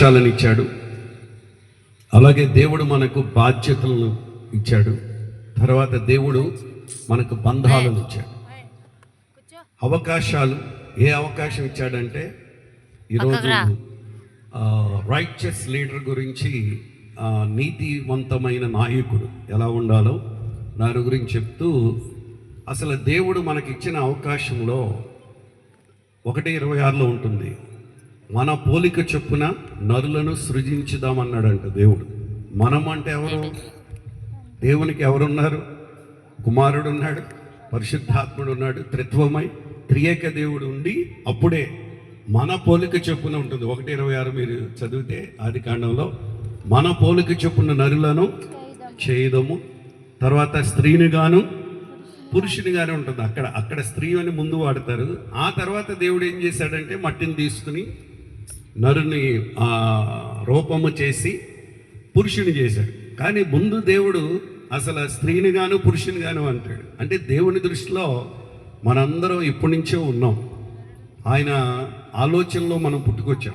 అవకాశాలను ఇచ్చాడు అలాగే దేవుడు మనకు బాధ్యతలను ఇచ్చాడు. తర్వాత దేవుడు మనకు బంధాలను ఇచ్చాడు అవకాశాలు ఏ అవకాశం ఇచ్చాడంటే ఈరోజు రైచస్ లీడర్ గురించి నీతివంతమైన నాయకుడు ఎలా ఉండాలో దాని గురించి చెప్తూ అసలు దేవుడు మనకిచ్చిన అవకాశంలో ఒకటి ఇరవై ఆరులో ఉంటుంది. మన పోలిక చొప్పున నరులను సృజించుదామన్నాడంట దేవుడు. మనం అంటే ఎవరు దేవునికి ఎవరున్నారు? కుమారుడు ఉన్నాడు పరిశుద్ధాత్ముడు ఉన్నాడు త్రిత్వమై త్రియేక దేవుడు ఉండి అప్పుడే మన పోలిక చొప్పున ఉంటుంది. ఒకటి ఇరవై ఆరు మీరు చదివితే ఆది కాండంలో మన పోలిక చొప్పున నరులను చేయదము. తర్వాత స్త్రీని గాను పురుషునిగానే ఉంటుంది అక్కడ. అక్కడ స్త్రీ అని ముందు వాడతారు. ఆ తర్వాత దేవుడు ఏం చేశాడంటే మట్టిని తీసుకుని నరుని రూపము చేసి పురుషుని చేశాడు. కానీ ముందు దేవుడు అసలు స్త్రీని గాను పురుషుని గాను అంటాడు. అంటే దేవుని దృష్టిలో మనందరం ఇప్పటి నుంచే ఉన్నాం. ఆయన ఆలోచనలో మనం పుట్టుకొచ్చాం.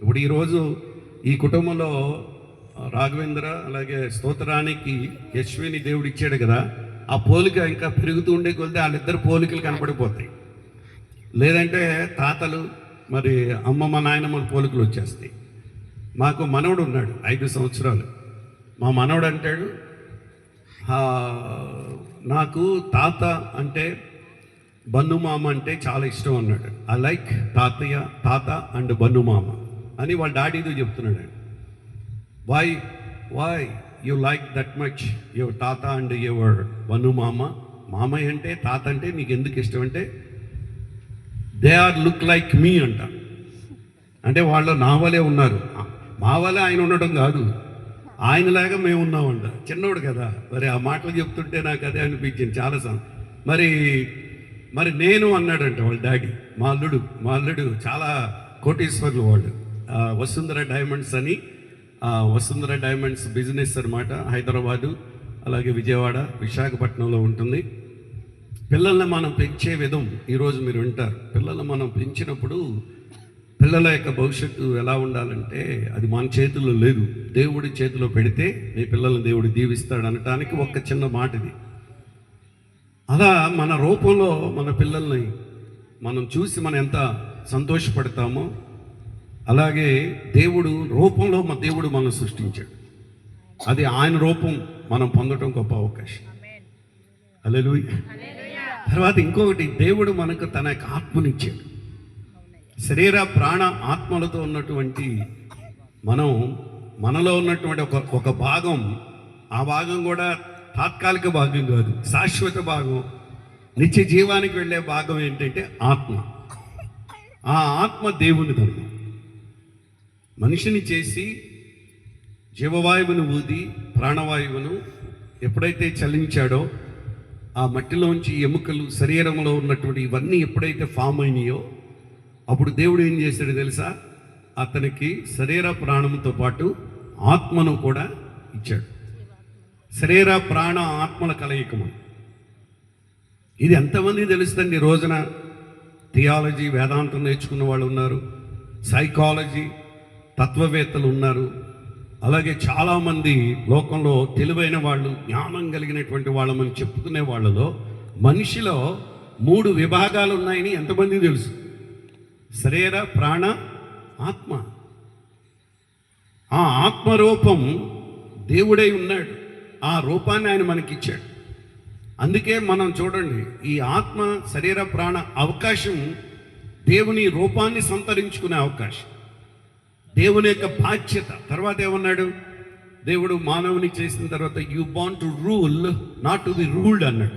ఇప్పుడు ఈరోజు ఈ కుటుంబంలో రాఘవేంద్ర అలాగే స్తోత్రానికి యశ్విని దేవుడు ఇచ్చాడు కదా ఆ పోలిక ఇంకా పెరుగుతూ ఉండే కొలితే వాళ్ళిద్దరు పోలికలు కనపడిపోతాయి. లేదంటే తాతలు మరి అమ్మమ్మ నాయనమ్మల పోలికలు వచ్చేస్తాయి. మాకు మనవడు ఉన్నాడు ఐదు సంవత్సరాలు. మా మనవడు అంటాడు నాకు తాత అంటే బన్నుమామ అంటే చాలా ఇష్టం అన్నాడు. ఐ లైక్ తాతయ్య తాత అండ్ బన్నుమామ అని వాళ్ళ డాడీతో చెప్తున్నాడు. Why why you like that much your తాత అండ్ యువర్ బన్నుమామ మామయ్య అంటే తాత అంటే నీకు ఎందుకు ఇష్టం అంటే they are look like me అంట. అంటే వాళ్ళు నా వలే ఉన్నారు. మా వలే ఆయన ఉండటం కాదు. ఆయనలాగా మేము ఉన్నామంట. చిన్నోడు కదా. మరి ఆ మాటలు చెప్తుంటే నాకు అదే అనిపించింది చాలా సం. మరి మరి నేను అన్నాడంట వాళ్ళ డాడీ మా అల్లుడు మా అల్లుడు చాలా కోటీశ్వర్లు వాళ్ళు. వసుంధర డైమండ్స్ అని వసుంధర డైమండ్స్ బిజినెస్ అన్నమాట హైదరాబాదు అలాగే విజయవాడ విశాఖపట్నంలో ఉంటుంది. పిల్లల్ని మనం పెంచే విధం ఈరోజు మీరు వింటారు. పిల్లల్ని మనం పెంచినప్పుడు పిల్లల యొక్క భవిష్యత్తు ఎలా ఉండాలంటే అది మన చేతుల్లో లేదు. దేవుడి చేతిలో పెడితే మీ పిల్లల్ని దేవుడు దీవిస్తాడు అనటానికి ఒక చిన్న మాట ఇది అలా మన రూపంలో మన పిల్లల్ని మనం చూసి మనం ఎంత సంతోషపడతామో అలాగే దేవుడు రూపంలో మన దేవుడు మనం సృష్టించాడు. అది ఆయన రూపం మనం పొందడం గొప్ప అవకాశం. హల్లెలూయా. తర్వాత ఇంకొకటి దేవుడు మనకు తన యొక్క ఆత్మనిచ్చాడు. శరీర ప్రాణ ఆత్మలతో ఉన్నటువంటి మనం మనలో ఉన్నటువంటి ఒక ఒక భాగం ఆ భాగం కూడా తాత్కాలిక భాగం కాదు శాశ్వత భాగం. నిత్య జీవానికి వెళ్ళే భాగం ఏంటంటే ఆత్మ. ఆ ఆత్మ దేవుని ధర్మం. మనిషిని చేసి జీవవాయువును ఊది ప్రాణవాయువును ఎప్పుడైతే చలించాడో ఆ మట్టిలోంచి ఎముకలు శరీరంలో ఉన్నటువంటి ఇవన్నీ ఎప్పుడైతే ఫామ్ అయినాయో అప్పుడు దేవుడు ఏం చేశాడు తెలుసా? అతనికి శరీర ప్రాణంతో పాటు ఆత్మను కూడా ఇచ్చాడు. శరీర ప్రాణ ఆత్మల కలయికము. ఇది ఎంతమంది తెలుస్తుంది రోజున? థియాలజీ వేదాంతం నేర్చుకున్న వాళ్ళు ఉన్నారు సైకాలజీ తత్వవేత్తలు ఉన్నారు. అలాగే చాలామంది లోకంలో తెలివైన వాళ్ళు జ్ఞానం కలిగినటువంటి వాళ్ళమని చెప్పుకునే వాళ్ళలో మనిషిలో మూడు విభాగాలు ఉన్నాయని ఎంతమంది తెలుసు? శరీర ప్రాణ ఆత్మ. ఆ ఆత్మరూపం దేవుడై ఉన్నాడు. ఆ రూపాన్ని ఆయన మనకిచ్చాడు. అందుకే మనం చూడండి ఈ ఆత్మ శరీర ప్రాణ అవకాశం దేవుని రూపాన్ని సంతరించుకునే అవకాశం. దేవుని యొక్క బాధ్యత. తర్వాత ఏమన్నాడు? దేవుడు మానవుని చేసిన తర్వాత you want to rule not to be ruled అన్నాడు.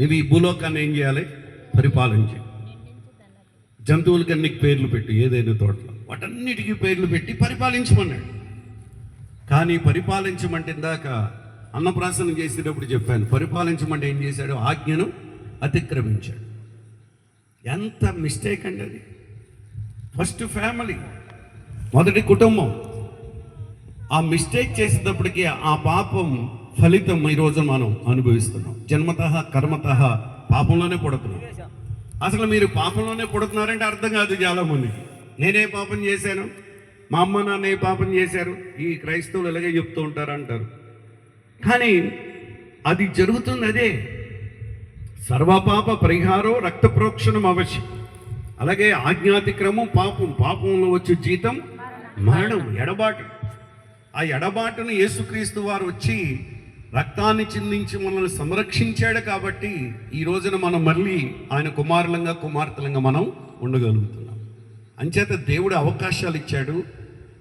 నువ్వు ఈ భూలోకాన్ని ఏం చేయాలి? పరిపాలన చేయాలి జంతువులకి అన్ని పేర్లు పెట్టు ఏదైనా తోటలో. వాటన్నిటికీ పేర్లు పెట్టి పరిపాలించమన్నాడు. కానీ పరిపాలించమంటే ఇందాక అన్నప్రాసనం చేసేటప్పుడు చెప్పాను. పరిపాలించమంటే ఏం చేశాడు? ఆజ్ఞను అతిక్రమించాడు. ఎంత మిస్టేక్ అండి అది. First family. మొదటి కుటుంబం. ఆ మిస్టేక్ చేసేటప్పటికి ఆ పాపం ఫలితం ఈరోజు మనం అనుభవిస్తున్నాం. జన్మత కర్మత పాపంలోనే పుడుతున్నాం. అసలు మీరు పాపంలోనే పుడుతున్నారంటే అర్థం కాదు చాలామందికి నేనే పాపం చేశాను. మా అమ్మ నాన్న ఏ పాపం చేశారు? ఈ క్రైస్తవులు ఇలాగే చెప్తూ ఉంటారు అంటారు కానీ అది జరుగుతుంది అదే. సర్వపాప పరిహారం రక్త ప్రోక్షణం అవశ్యం. అలాగే ఆజ్ఞాతిక్రమం పాపం. పాపంలో వచ్చే జీతం మరణం ఎడబాటు. ఆ ఎడబాటును యేసుక్రీస్తు వారు వచ్చి రక్తాన్ని చిందించి మనల్ని సంరక్షించాడు కాబట్టి ఈ రోజున మనం మళ్ళీ ఆయన కుమారులంగా కుమార్తెలంగా మనం ఉండగలుగుతున్నాం. అంచేత దేవుడు అవకాశాలు ఇచ్చాడు.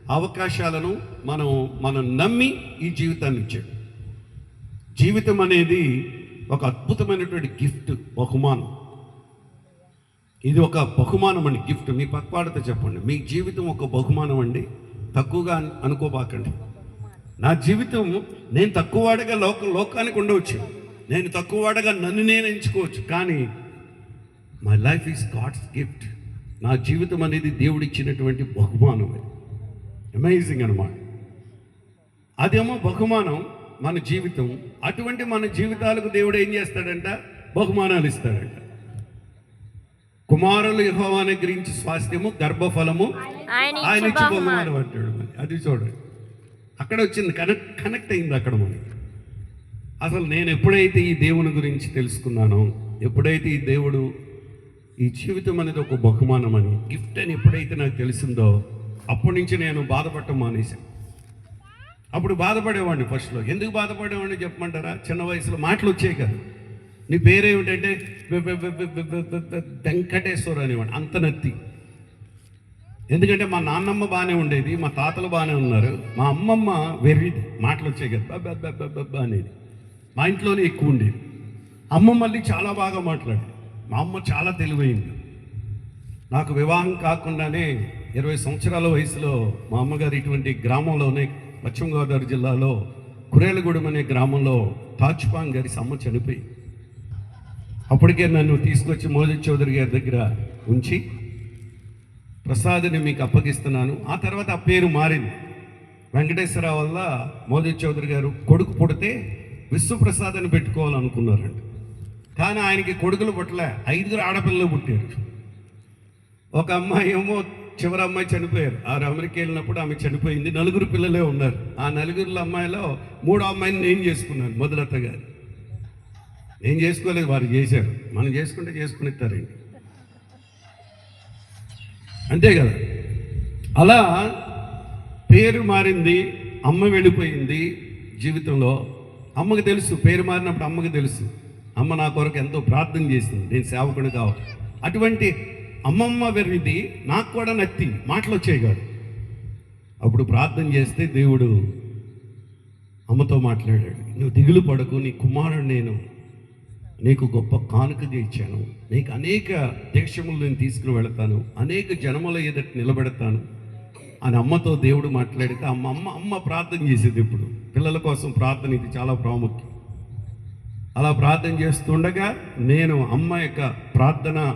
అవకాశాలను మనం మనం నమ్మి ఈ జీవితాన్ని ఇచ్చాడు. జీవితం అనేది ఒక అద్భుతమైనటువంటి గిఫ్ట్ బహుమానం. ఇది ఒక బహుమానం అండి. గిఫ్ట్. మీ పక్వాడితో చెప్పండి. మీ జీవితం ఒక బహుమానం అండి. తక్కువగా అనుకోబాకండి. నా జీవితం నేను తక్కువవాడగా లోక లోకానికి ఉండవచ్చు. నేను తక్కువవాడగా నన్ను నేను ఎంచుకోవచ్చు. కానీ my life is God's gift నా జీవితం అనేది దేవుడిచ్చినటువంటి బహుమానం అది. అమేజింగ్ అనమాట అదేమో బహుమానం మన జీవితం. అటువంటి మన జీవితాలకు దేవుడు ఏం చేస్తాడంట? బహుమానాలు ఇస్తాడంట. కుమారులు యెహోవాను గురించి స్వాస్థ్యము గర్భఫలము ఆయన ఇచ్చే బహుమానం అంటాడు అది చూడండి. అక్కడ వచ్చింది కనెక్ట్ కనెక్ట్ అయింది అక్కడ మనకి అసలు నేను ఎప్పుడైతే ఈ దేవుని గురించి తెలుసుకున్నానో ఎప్పుడైతే ఈ దేవుడు ఈ జీవితం అనేది ఒక బహుమానం అని గిఫ్ట్ అని ఎప్పుడైతే నాకు తెలిసిందో అప్పటి నుంచి నేను బాధపడటం మానేశాను. అప్పుడు బాధపడేవాడిని ఫస్ట్లో ఎందుకు బాధపడేవాడిని చెప్పమంటారా? చిన్న వయసులో మాటలు వచ్చాయి కదా. నీ పేరేమిటంటే వెంకటేశ్వర అనేవాడు అంతనత్తి. ఎందుకంటే మా నాన్నమ్మ బాగానే ఉండేది మా తాతలు బాగానే ఉన్నారు మా అమ్మమ్మ వెర్రిది మాటలు వచ్చాయి కదా అనేది. మా ఇంట్లోనే ఎక్కువ ఉండేది. అమ్మ మళ్ళీ చాలా బాగా మాట్లాడి మా అమ్మ చాలా తెలివైంది. నాకు వివాహం కాకుండానే ఇరవై సంవత్సరాల వయసులో మా అమ్మగారు ఇటువంటి గ్రామంలోనే పశ్చిమ గోదావరి జిల్లాలో కురేలగూడెం అనే గ్రామంలో తాజ్పాంగ్ గారి అమ్మ చనిపోయింది. అప్పటికే నన్ను తీసుకొచ్చి మోదీ చౌదరి గారి దగ్గర ఉంచి ప్రసాద్ని మీకు అప్పగిస్తున్నాను. ఆ తర్వాత ఆ పేరు మారింది. వెంకటేశ్వరరావు వల్ల మోదీ చౌదరి గారు కొడుకు పుడితే విశ్వప్రసాద్ అని పెట్టుకోవాలనుకున్నారంట. కానీ ఆయనకి కొడుకులు పుట్టలే. ఐదుగురు ఆడపిల్లలు పుట్టారు. ఒక అమ్మాయి ఏమో చివరి అమ్మాయి చనిపోయారు. ఆరు అమెరికా వెళ్ళినప్పుడు ఆమె చనిపోయింది. నలుగురు పిల్లలే ఉన్నారు. ఆ నలుగురుల అమ్మాయిలో మూడో అమ్మాయిని నేను చేసుకున్నాను మొదలత్త గారు. నేను చేసుకోలేదు వారు చేశారు మనం చేసుకుంటే చేసుకునిస్తారండి అంతే కదా? అలా పేరు మారింది అమ్మ వెళ్ళిపోయింది జీవితంలో. అమ్మకి తెలుసు పేరు మారినప్పుడు అమ్మకి తెలుసు. అమ్మ నా కొరకు ఎంతో ప్రార్థన చేసింది నేను సేవకుడు కావాలి. అటువంటి అమ్మమ్మ వెర్రిది నాకు కూడా నత్తి మాటలు వచ్చాయి కాదు. అప్పుడు ప్రార్థన చేస్తే దేవుడు అమ్మతో మాట్లాడాడు. నువ్వు దిగులు పడకు నీ కుమారుడు నేను నీకు గొప్ప కానుకగా ఇచ్చాను. నీకు అనేక దేశములు నేను తీసుకుని వెళతాను. అనేక జనముల ఎదుట నిలబెడతాను అని అమ్మతో దేవుడు మాట్లాడితే అమ్మ అమ్మ అమ్మ ప్రార్థన చేసేది ఇప్పుడు. పిల్లల కోసం ప్రార్థన ఇది చాలా ప్రాముఖ్యం. అలా ప్రార్థన చేస్తుండగా నేను అమ్మ యొక్క ప్రార్థన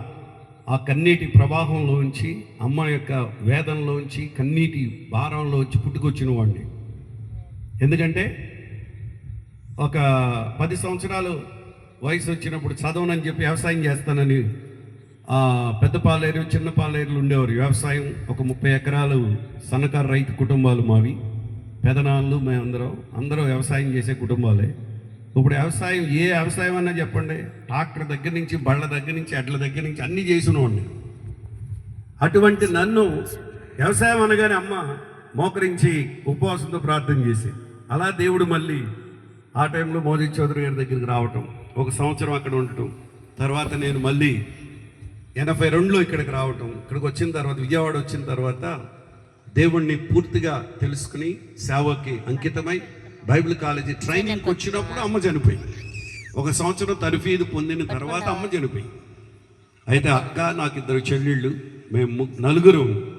ఆ కన్నీటి ప్రవాహంలోంచి అమ్మ యొక్క వేదంలోంచి కన్నీటి భారంలోంచి పుట్టుకొచ్చిన వాడిని. ఎందుకంటే ఒక పది సంవత్సరాలు వయసు వచ్చినప్పుడు చదవనని చెప్పి వ్యవసాయం చేస్తానని పెద్ద పాలేరు చిన్న పాలేరులు ఉండేవారు. వ్యవసాయం ఒక ముప్పై ఎకరాలు సన్నకారు రైతు కుటుంబాలు మావి. పెదనాళ్ళు మేమందరం అందరం వ్యవసాయం చేసే కుటుంబాలే. ఇప్పుడు వ్యవసాయం ఏ వ్యవసాయం అన్నా చెప్పండి. ట్రాక్టర్ దగ్గర నుంచి బళ్ళ దగ్గర నుంచి అడ్ల దగ్గర నుంచి అన్నీ చేసినవాడిని అటువంటి నన్ను వ్యవసాయం అనగానే అమ్మ మోకరించి ఉపవాసంతో ప్రార్థన చేసి అలా దేవుడు మళ్ళీ ఆ టైంలో మోదీ చౌదరి గారి దగ్గరికి రావటం. ఒక సంవత్సరం అక్కడ ఉండటం. తర్వాత నేను మళ్ళీ ఎనభై రెండులో ఇక్కడికి రావటం. ఇక్కడికి వచ్చిన తర్వాత విజయవాడ వచ్చిన తర్వాత దేవుణ్ణి పూర్తిగా తెలుసుకుని సేవకి అంకితమై బైబిల్ కాలేజీ ట్రైనింగ్కి వచ్చినప్పుడు అమ్మ చనిపోయింది. ఒక సంవత్సరం తరఫీదు పొందిన తర్వాత అమ్మ చనిపోయింది. అయితే అక్క నాకు ఇద్దరు చెల్లెళ్ళు మేము నలుగురు.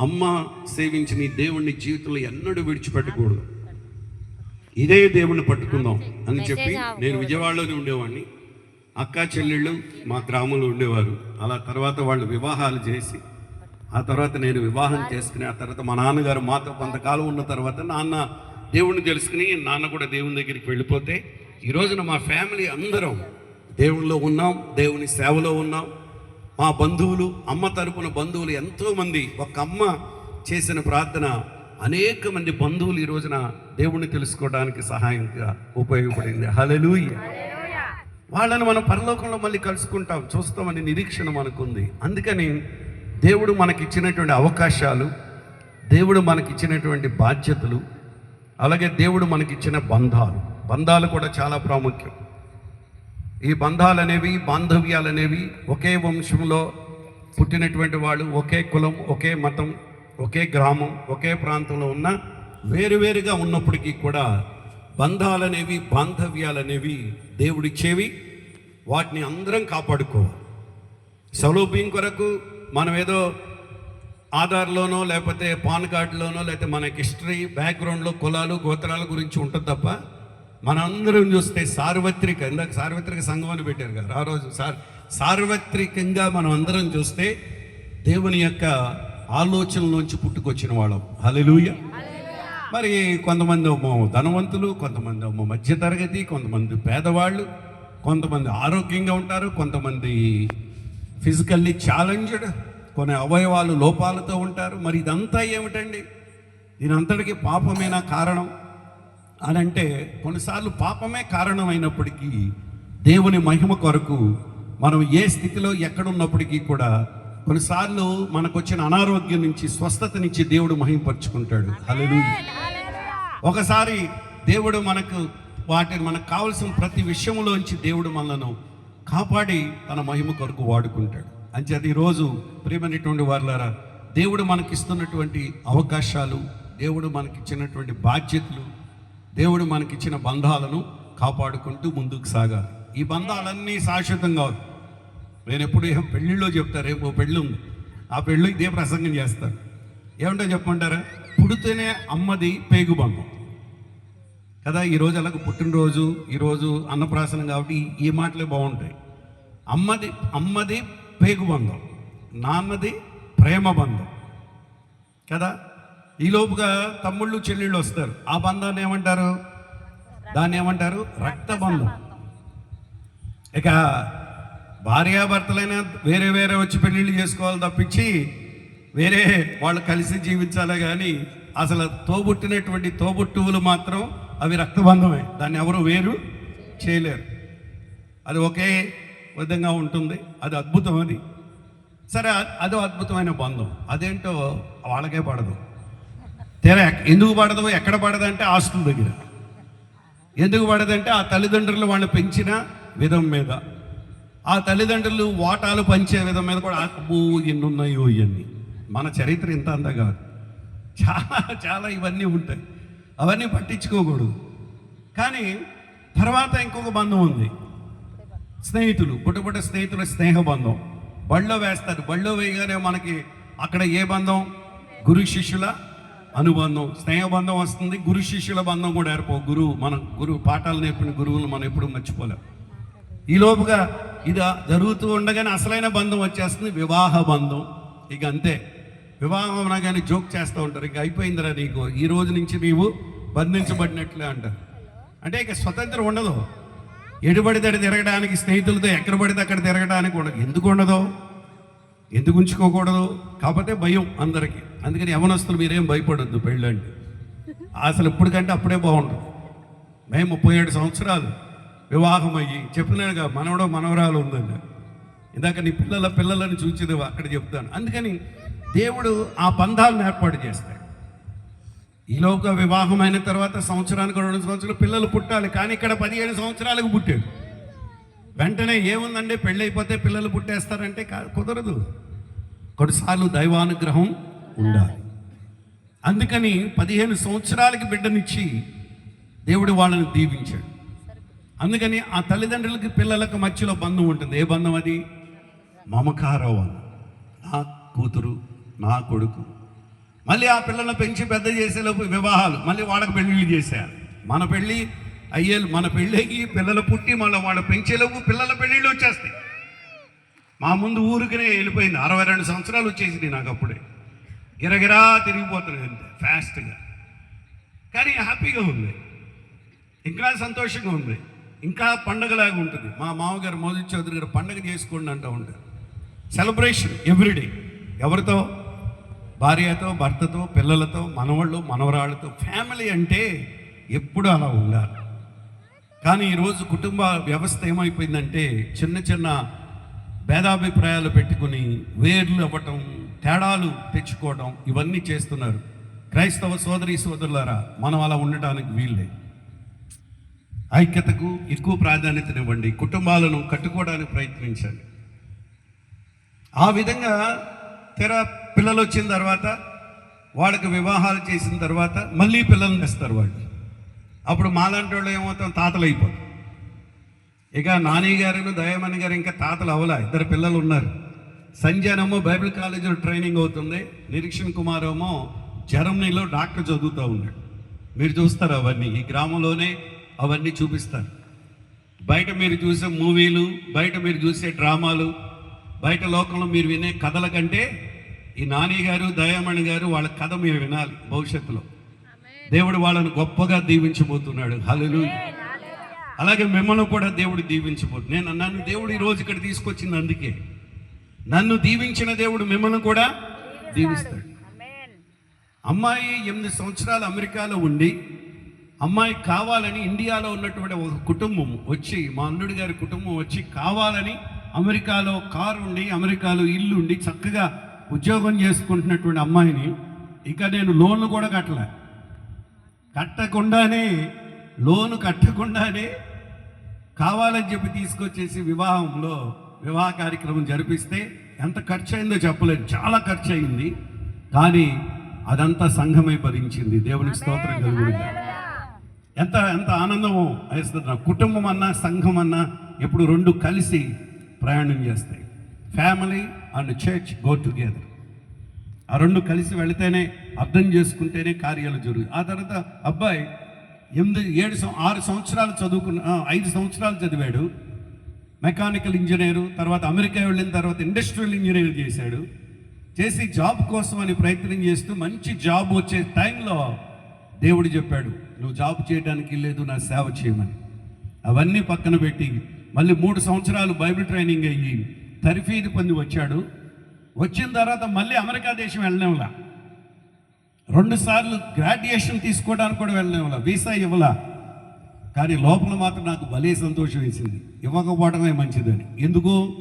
అమ్మ సేవించిన దేవుణ్ణి జీవితంలో ఎన్నడూ విడిచిపెట్టకూడదు. ఇదే దేవుణ్ణి పట్టుకుందాం అని చెప్పి నేను విజయవాడలోనే ఉండేవాడిని. అక్క చెల్లెళ్ళు మా గ్రామంలో ఉండేవారు. అలా తర్వాత వాళ్ళు వివాహాలు చేసి ఆ తర్వాత నేను వివాహం చేసుకుని ఆ తర్వాత మా నాన్నగారు మాతో కొంతకాలం ఉన్న తర్వాత నాన్న దేవుణ్ణి తెలుసుకుని నాన్న కూడా దేవుని దగ్గరికి వెళ్ళిపోతే ఈ రోజున మా ఫ్యామిలీ అందరం దేవునిలో ఉన్నాం దేవుని సేవలో ఉన్నాం. మా బంధువులు అమ్మ తరపున బంధువులు ఎంతోమంది ఒక అమ్మ చేసిన ప్రార్థన అనేక మంది బంధువులు ఈ రోజున దేవుణ్ణి తెలుసుకోవడానికి సహాయంగా ఉపయోగపడింది. హల్లెలూయా. వాళ్ళని మనం పరలోకంలో మళ్ళీ కలుసుకుంటాం. చూస్తామని నిరీక్షణ మనకుంది. అందుకని దేవుడు మనకిచ్చినటువంటి అవకాశాలు దేవుడు మనకిచ్చినటువంటి బాధ్యతలు అలాగే దేవుడు మనకిచ్చిన బంధాలు. బంధాలు కూడా చాలా ప్రాముఖ్యం. ఈ బంధాలు అనేవి బాంధవ్యాలు అనేవి ఒకే వంశంలో పుట్టినటువంటి వాళ్ళు ఒకే కులం ఒకే మతం ఒకే గ్రామం ఒకే ప్రాంతంలో ఉన్న వేరువేరుగా ఉన్నప్పటికీ కూడా బంధాలు అనేవి బాంధవ్యాలు అనేవి దేవుడిచ్చేవి. వాటిని అందరం కాపాడుకోవాలి. సౌలభ్యం కొరకు మనం ఏదో ఆధార్లోనో లేకపోతే పాన్ కార్డులోనో లేకపోతే మనకి హిస్టరీ బ్యాక్గ్రౌండ్లో కులాలు గోత్రాల గురించి ఉంటుంది తప్ప మనందరం చూస్తే సార్వత్రిక ఇందాక సార్వత్రిక సంఘం అని పెట్టారు కదా ఆ రోజు సార్ సార్వత్రికంగా మనం అందరం చూస్తే దేవుని యొక్క ఆలోచనలోంచి పుట్టుకొచ్చిన వాళ్ళం. హల్లెలూయా. మరి కొంతమంది ఏమో ధనవంతులు కొంతమంది ఏమో మధ్యతరగతి కొంతమంది పేదవాళ్ళు కొంతమంది ఆరోగ్యంగా ఉంటారు కొంతమంది ఫిజికల్లీ ఛాలెంజ్డ్ కొన్ని అవయవాలు లోపాలతో ఉంటారు. మరి ఇదంతా ఏమిటండి? దీనంతటికీ పాపమేనా కారణం? అని అంటే కొన్నిసార్లు పాపమే కారణమైనప్పటికీ దేవుని మహిమ కొరకు మనం ఏ స్థితిలో ఎక్కడున్నప్పటికీ కూడా కొన్నిసార్లు మనకు వచ్చిన అనారోగ్యం నుంచి స్వస్థత నుంచి దేవుడు మహింపరుచుకుంటాడు. హల్లెలూయా. ఒకసారి దేవుడు మనకు వాటిని మనకు కావలసిన ప్రతి విషయంలోంచి దేవుడు మనలను కాపాడి తన మహిమ కొరకు వాడుకుంటాడు. అంచేత ఈరోజు ప్రియమైనటువంటి వారులారా దేవుడు మనకిస్తున్నటువంటి అవకాశాలు దేవుడు మనకిచ్చినటువంటి బాధ్యతలు దేవుడు మనకిచ్చిన బంధాలను కాపాడుకుంటూ ముందుకు సాగాలి. ఈ బంధాలన్నీ శాశ్వతం కాదు నేను ఎప్పుడు ఏం పెళ్ళిళ్ళో చెప్తారు రేపు పెళ్ళి ఉంది. ఆ పెళ్ళి ఇదే ప్రసంగం చేస్తారు ఏమంటో చెప్పమంటారా? పుడితేనే అమ్మది పేగు బంగం కదా ఈరోజు అలాగ పుట్టినరోజు ఈరోజు అన్నప్రాసనం కాబట్టి ఈ- మాటలే బాగుంటాయి. అమ్మది అమ్మది పేగు బంధం నాన్నది ప్రేమ బంధం. కదా ఈ లోపుగా తమ్ముళ్ళు చెల్లెళ్ళు వస్తారు. ఆ బంధాన్ని ఏమంటారు? దాన్ని ఏమంటారు? రక్త బంధం. ఇక భార్యాభర్తలైనా వేరే వేరే వచ్చి పెళ్ళిళ్ళు చేసుకోవాలి తప్పించి వేరే వాళ్ళు కలిసి జీవించాలే కానీ అసలు తోబుట్టినటువంటి తోబుట్టువులు మాత్రం అవి రక్తబంధమే. దాన్ని ఎవరు వేరు చేయలేరు. అది ఒకే విధంగా ఉంటుంది. అది అద్భుతం అది. సరే అది అదో అద్భుతమైన బంధం. అదేంటో వాళ్ళకే పడదు. తీరా ఎందుకు పడదు? ఎక్కడ పడదంటే ఆస్తుల దగ్గర. ఎందుకు పడదంటే ఆ తల్లిదండ్రులు వాళ్ళు పెంచిన విధం మీద. ఆ తల్లిదండ్రులు వాటాలు పంచే విధం మీద కూడా అబ్బో ఎన్ని ఉన్నాయో ఇవన్నీ మన చరిత్ర ఇంత అంత కాదు చాలా చాలా ఇవన్నీ ఉంటాయి. అవన్నీ పట్టించుకోకూడదు. కానీ తర్వాత ఇంకొక బంధం ఉంది. స్నేహితులు పుట్టపుట్ట స్నేహితుల స్నేహ బంధం బళ్ళో వేస్తారు. బళ్ళో వేయగానే మనకి అక్కడ ఏ బంధం? గురు శిష్యుల అనుబంధం. స్నేహ బంధం వస్తుంది. గురు శిష్యుల బంధం కూడా ఏర్పో గురువు మనం గురువు పాఠాలు నేర్పిన గురువులు మనం ఎప్పుడు మర్చిపోలేం. ఈ లోపుగా ఇది జరుగుతూ ఉండగానే అసలైన బంధం వచ్చేస్తుంది వివాహ బంధం. ఇక అంతే. వివాహం అనగానే జోక్ చేస్తూ ఉంటారు. ఇక అయిపోయిందిరా నీకు. ఈ రోజు నుంచి నీవు బంధించబడినట్లే అంటారు. అంటే ఇక స్వతంత్రం ఉండదు. ఎడుబడితే తిరగడానికి స్నేహితులతో ఎక్కడ పడితే అక్కడ తిరగడానికి ఉండదు. ఎందుకు ఉండదు? ఎందుకు ఉంచుకోకూడదు? కాకపోతే భయం అందరికీ. అందుకని యవనస్తులు మీరేం భయపడొద్దు పెళ్ళండి. అసలు ఇప్పటికంటే అప్పుడే బాగుంటుంది. మేము ముప్పై ఏడు సంవత్సరాలు. వివాహం అయ్యి చెప్పినాడుగా మనవడో మనవరాలు ఉందండి ఇందాక నీ పిల్లల పిల్లలను చూచేది అక్కడ చెప్తాను. అందుకని దేవుడు ఆ బంధాలను ఏర్పాటు చేస్తాడు. ఈలోక వివాహం అయిన తర్వాత సంవత్సరానికి రెండు సంవత్సరాలు పిల్లలు పుట్టాలి కానీ ఇక్కడ పదిహేను సంవత్సరాలకు పుట్టాడు. వెంటనే ఏముందండి? పెళ్ళైపోతే పిల్లలు పుట్టేస్తారంటే కా- కుదరదు. కొన్నిసార్లు దైవానుగ్రహం ఉండాలి. అందుకని పదిహేను సంవత్సరాలకి బిడ్డనిచ్చి దేవుడు వాళ్ళని దీవించాడు. అందుకని ఆ తల్లిదండ్రులకి పిల్లలకు మధ్యలో బంధం ఉంటుంది. ఏ బంధం అది? మమకారం నా కూతురు నా కొడుకు. మళ్ళీ ఆ పిల్లల్ని పెంచి పెద్ద చేసేలోపు వివాహాలు. మళ్ళీ వాళ్ళకి పెళ్ళిళ్ళు చేశారు. మన పెళ్ళి అయ్యేలు మన పెళ్ళికి పిల్లలు పుట్టి మళ్ళీ వాళ్ళు పెంచేలోపు పిల్లల పెళ్ళిళ్ళు వచ్చేస్తాయి. మా ముందు ఊరికినే వెళ్ళిపోయింది. అరవై రెండు సంవత్సరాలు వచ్చేసింది నాకు అప్పుడే. గిరగిరా తిరిగిపోతున్నాయి ఫాస్ట్గా కానీ హ్యాపీగా ఉంది. ఇంకా సంతోషంగా ఉంది. ఇంకా పండగలాగా ఉంటుంది. మా మామగారు మోదీ చౌదరి గారు పండగ చేసుకోండి అంటూ ఉంటారు. సెలబ్రేషన్ ఎవ్రీడే ఎవరితో? భార్యతో భర్తతో పిల్లలతో మనవాళ్ళు మనవరాళ్ళతో. ఫ్యామిలీ అంటే ఎప్పుడు అలా ఉండాలి. కానీ ఈరోజు కుటుంబ వ్యవస్థ ఏమైపోయిందంటే చిన్న చిన్న భేదాభిప్రాయాలు పెట్టుకుని వేర్లు అవ్వటం తేడాలు తెచ్చుకోవడం ఇవన్నీ చేస్తున్నారు. క్రైస్తవ సోదరి సోదరులారా మనం అలా ఉండటానికి వీల్లేదు. ఐక్యతకు ఎక్కువ ప్రాధాన్యతనివ్వండి. కుటుంబాలను కట్టుకోవడానికి ప్రయత్నించండి. ఆ విధంగా తెర పిల్లలు వచ్చిన తర్వాత వాళ్ళకి వివాహాలు చేసిన తర్వాత మళ్ళీ పిల్లల్ని తెస్తారు వాళ్ళు. అప్పుడు మాలాంటి వాళ్ళు ఏమవుతాం? తాతలు అయిపోతాం ఇక నాని గారు దయామణి గారు ఇంకా తాతలు అవలా ఇద్దరు పిల్లలు ఉన్నారు సంజయనేమో బైబిల్ కాలేజీలో ట్రైనింగ్ అవుతుంది. నిరీక్షణ్ కుమార్ ఏమో జర్మనీలో డాక్టర్ చదువుతూ ఉన్నాడు. మీరు చూస్తారు అవన్నీ. ఈ గ్రామంలోనే అవన్నీ చూపిస్తారు బయట మీరు చూసే మూవీలు బయట మీరు చూసే డ్రామాలు బయట లోకంలో మీరు వినే కథల కంటే ఈ నాని గారు దయామణి గారు వాళ్ళ కథ మీరు వినాలి భవిష్యత్తులో. దేవుడు వాళ్ళను గొప్పగా దీవించబోతున్నాడు. హల్లెలూయా. అలాగే మిమ్మల్ని కూడా దేవుడు దీవించబోతు నేను నన్ను దేవుడు ఈ రోజు ఇక్కడ తీసుకొచ్చింది అందుకే. నన్ను దీవించిన దేవుడు మిమ్మల్ని కూడా దీవిస్తాడు. అమ్మాయి ఎనిమిది సంవత్సరాలు అమెరికాలో ఉండి అమ్మాయి కావాలని ఇండియాలో ఉన్నటువంటి ఒక కుటుంబం వచ్చి మా అల్లుడి గారి కుటుంబం వచ్చి కావాలని అమెరికాలో కారు ఉండి అమెరికాలో ఇల్లు ఉండి చక్కగా ఉద్యోగం చేసుకుంటున్నటువంటి అమ్మాయిని ఇక నేను లోన్లు కూడా కట్టలే. కట్టకుండానే లోను కట్టకుండానే కావాలని చెప్పి తీసుకొచ్చేసి వివాహంలో వివాహ కార్యక్రమం జరిపిస్తే ఎంత ఖర్చు అయిందో చెప్పలేదు చాలా ఖర్చు అయింది కానీ అదంతా సంఘమై భరించింది. దేవునికి స్తోత్రం కలుగుతుంది ఎంత ఎంత ఆనందమో వేస్తుంది నా కుటుంబం అన్నా సంఘం అన్నా ఎప్పుడు రెండు కలిసి ప్రయాణం చేస్తాయి. Family and church go together ఆ రెండు కలిసి వెళితేనే అర్థం చేసుకుంటేనే కార్యాలు జరుగుతాయి. ఆ తర్వాత అబ్బాయి ఎనిమిది ఏడు ఆరు సంవత్సరాలు చదువుకున్న ఐదు సంవత్సరాలు చదివాడు. మెకానికల్ ఇంజనీరు తర్వాత అమెరికా వెళ్ళిన తర్వాత ఇండస్ట్రియల్ ఇంజనీర్ చేశాడు. చేసి జాబ్ కోసం అని ప్రయత్నం చేస్తూ మంచి జాబ్ వచ్చే టైంలో దేవుడు చెప్పాడు నువ్వు జాబ్ చేయడానికి లేదు నా సేవ చేయమని. అవన్నీ పక్కన పెట్టి మళ్ళీ మూడు సంవత్సరాలు బైబిల్ ట్రైనింగ్ అయ్యి తర్ఫీదు పొంది వచ్చాడు. వచ్చిన తర్వాత మళ్ళీ అమెరికా దేశం వెళ్ళనేవలా రెండు సార్లు గ్రాడ్యుయేషన్ తీసుకోవడానికి కూడా వెళ్ళనేవలా వీసా ఇవ్వలా. కానీ లోపల మాత్రం నాకు భలే సంతోషం వేసింది. ఇవ్వకపోవడమే మంచిదని. ఎందుకు?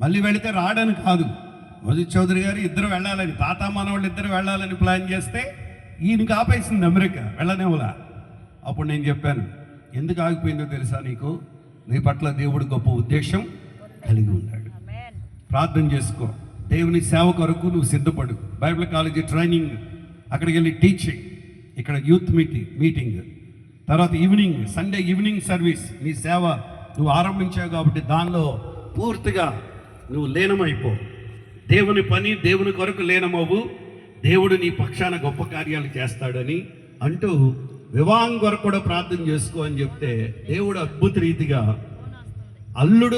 మళ్ళీ వెళితే రాడని కాదు. మధు చౌదరి గారు ఇద్దరు వెళ్ళాలని తాత మనవాళ్ళు ఇద్దరు వెళ్ళాలని ప్లాన్ చేస్తే ఈయనకి ఆపేసింది అమెరికా వెళ్ళనేవలా అప్పుడు నేను చెప్పాను ఎందుకు ఆగిపోయిందో తెలుసా నీకు? నీ పట్ల దేవుడు గొప్ప ఉద్దేశం కలిగి ఉన్నాడు. ప్రార్థన చేసుకో. దేవుని సేవ కొరకు నువ్వు సిద్ధపడు. బైబిల్ కాలేజీ ట్రైనింగ్ అక్కడికి వెళ్ళి టీచింగ్ ఇక్కడ యూత్ మీటింగ్ మీటింగ్ తర్వాత ఈవినింగ్ సండే ఈవినింగ్ సర్వీస్ నీ సేవ నువ్వు ఆరంభించావు కాబట్టి దానిలో పూర్తిగా నువ్వు లీనమైపో. దేవుని పని దేవుని కొరకు లీనమవ్వు. దేవుడు నీ పక్షాన గొప్ప కార్యాలు చేస్తాడని అంటూ వివాహం కొరకు కూడా ప్రార్థన చేసుకో అని చెప్తే దేవుడు అద్భుత రీతిగా అల్లుడు